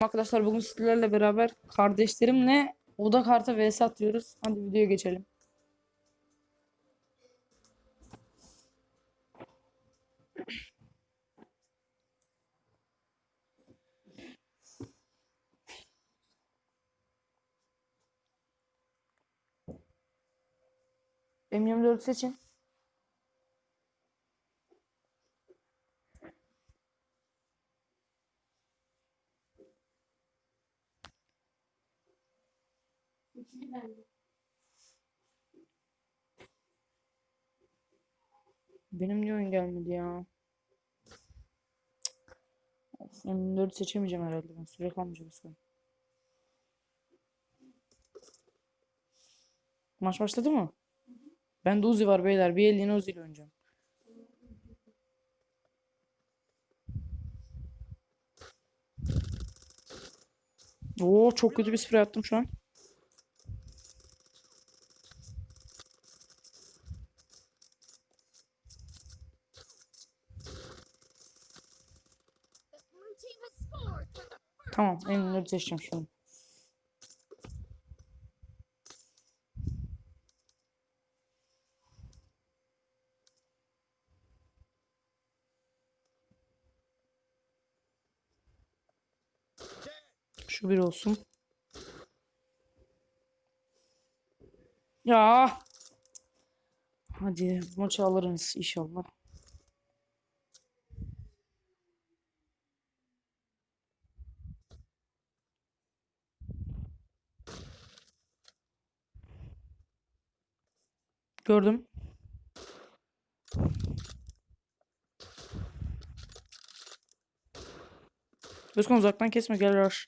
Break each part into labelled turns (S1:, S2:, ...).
S1: Arkadaşlar bugün sizlerle beraber kardeşlerimle oda kartı vs atıyoruz. Hadi videoya geçelim. M24 seçin. Benim niye oyun gelmedi ya? Of, M24 seçemeyeceğim herhalde ben. Süre kalmayacak sonra. Maç başladı mı? Bende Uzi var beyler. Bir elliğine Uzi ile oynayacağım. Oo çok kötü bir sprey attım şu an. Tamam M24 seçeceğim şimdi. Şu bir olsun. Ya. Hadi maçı alırız inşallah. Gördüm. Özkan uzaktan kesme gel rush.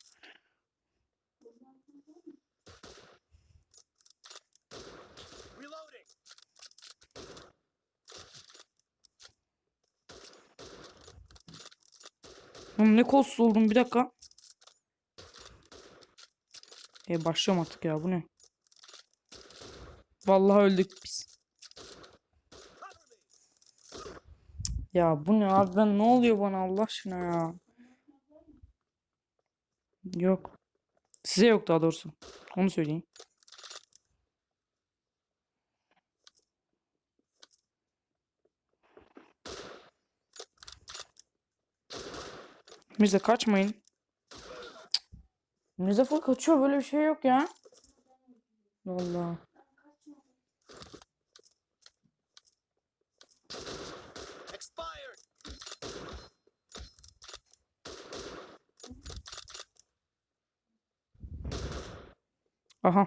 S1: Oğlum ne kolsuz oldum bir dakika. E başlıyorum artık ya bu ne? Vallahi öldük Ya bu ne abi ben ne oluyor bana Allah aşkına ya. Yok. Size yok daha doğrusu. Onu söyleyeyim. Mirza kaçmayın. Mirza full kaçıyor böyle bir şey yok ya. Vallahi. Aha.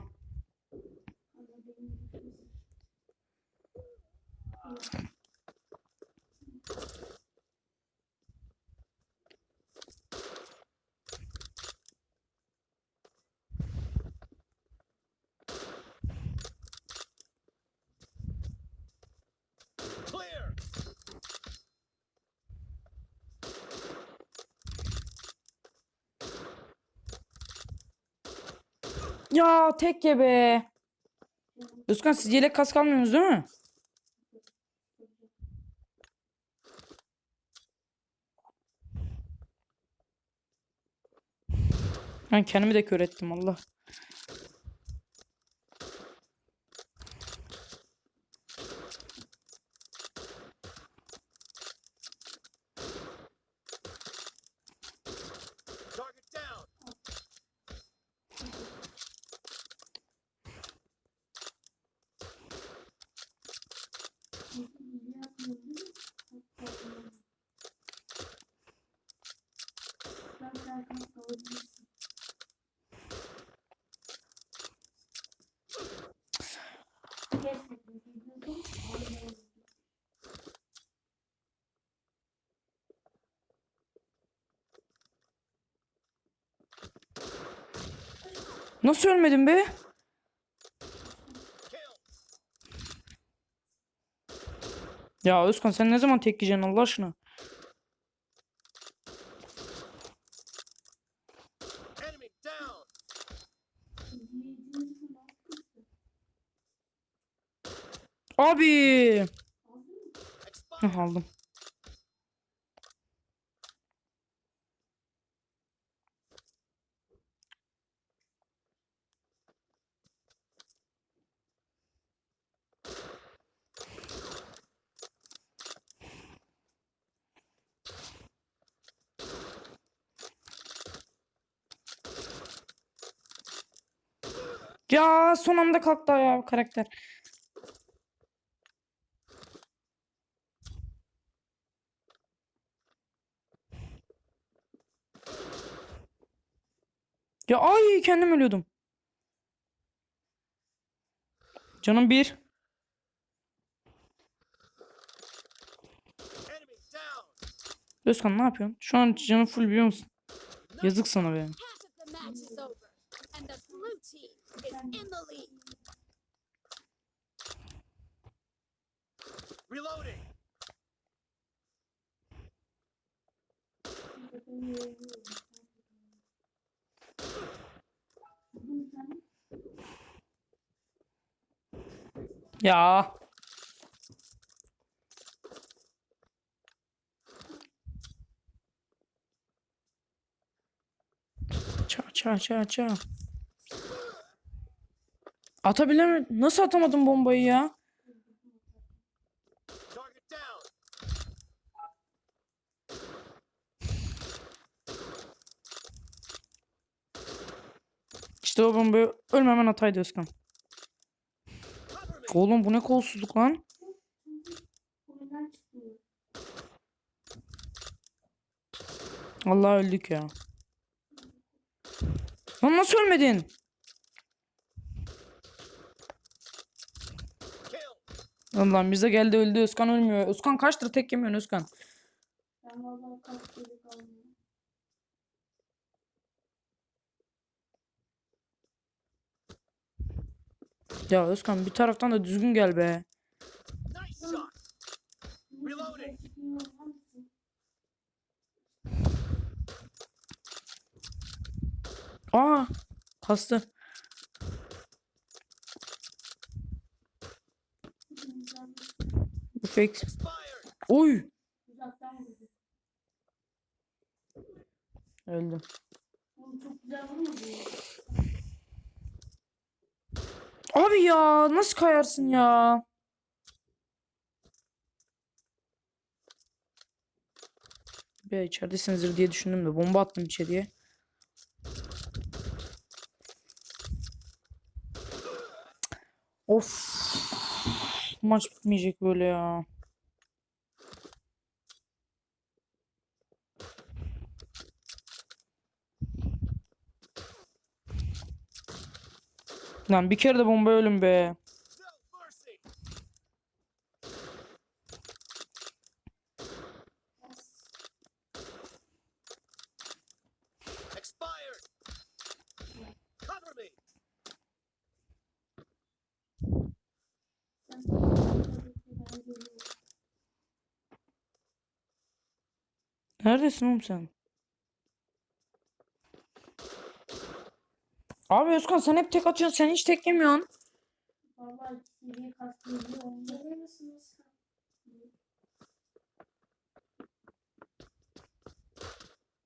S1: Ya tek ye be. Özkan siz yelek kask almıyorsunuz değil mi? Ben kendimi de kör ettim Allah. Nasıl ölmedim be? Ya Özkan sen ne zaman tek yiyeceksin Allah aşkına? Abi. Hah, aldım. Ya son anda kalktı ya karakter. Kendim ölüyordum. Canım bir. Özkan ne yapıyorsun? Şu an canım full biliyor musun? Yazık sana be.
S2: Half
S1: Ya. Ça ça ça ça. Atabilemem. Nasıl atamadım bombayı ya? İşte o bombayı ölmemen hataydı Özkan. Oğlum bu ne kolsuzluk lan? Allah öldük ya. Lan nasıl ölmedin? Allah'ım bize geldi öldü Özkan ölmüyor. Özkan kaçtır tek yemiyorsun Özkan. Ya Özkan bir taraftan da düzgün gel be. Aa kastı. Bu fake. Oy. Öldüm. Abi ya nasıl kayarsın ya? Be içeridesinizdir diye düşündüm de bomba attım içeriye. Of. Maç bitmeyecek böyle ya. Lan bir kere de bomba ölüm be. Neredesin oğlum sen? Abi Özkan sen hep tek atıyorsun. Sen hiç tek yemiyorsun.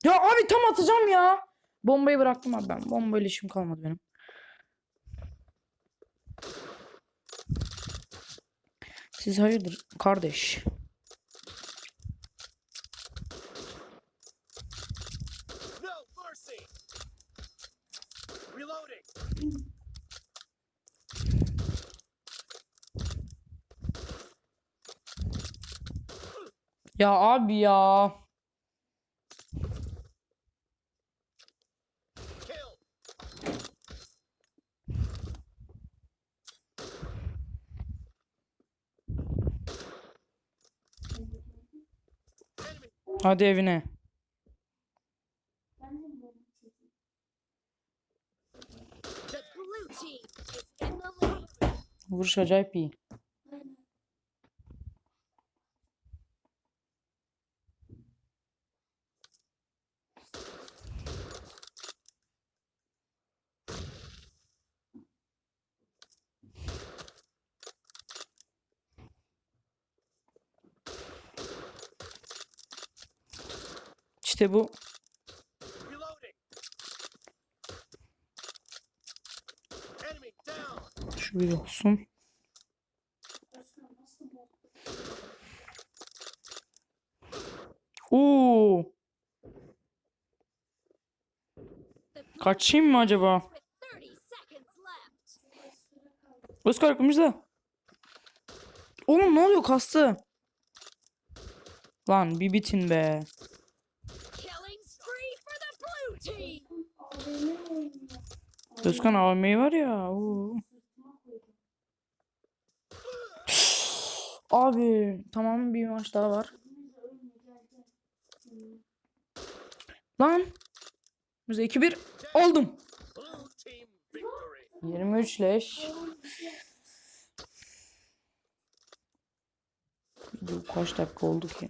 S1: Ya abi tam atacağım ya. Bombayı bıraktım abi ben. Bombayla işim kalmadı benim. Siz hayırdır kardeş? Ya abi ya. Hadi evine. Vuruş acayip iyi. İşte bu. Şu bir olsun. Oo, kaçayım mı acaba?
S2: with 30 seconds left.
S1: Oscar arkamızda. Oğlum ne oluyor kastı? Lan bir bitin be. Özkan AVM'yi var ya. Abi tamam bir maç daha var. Lan. Biz 2-1 oldum.
S3: Blue team victory.
S1: 23 leş. Kaç dakika oldu ki?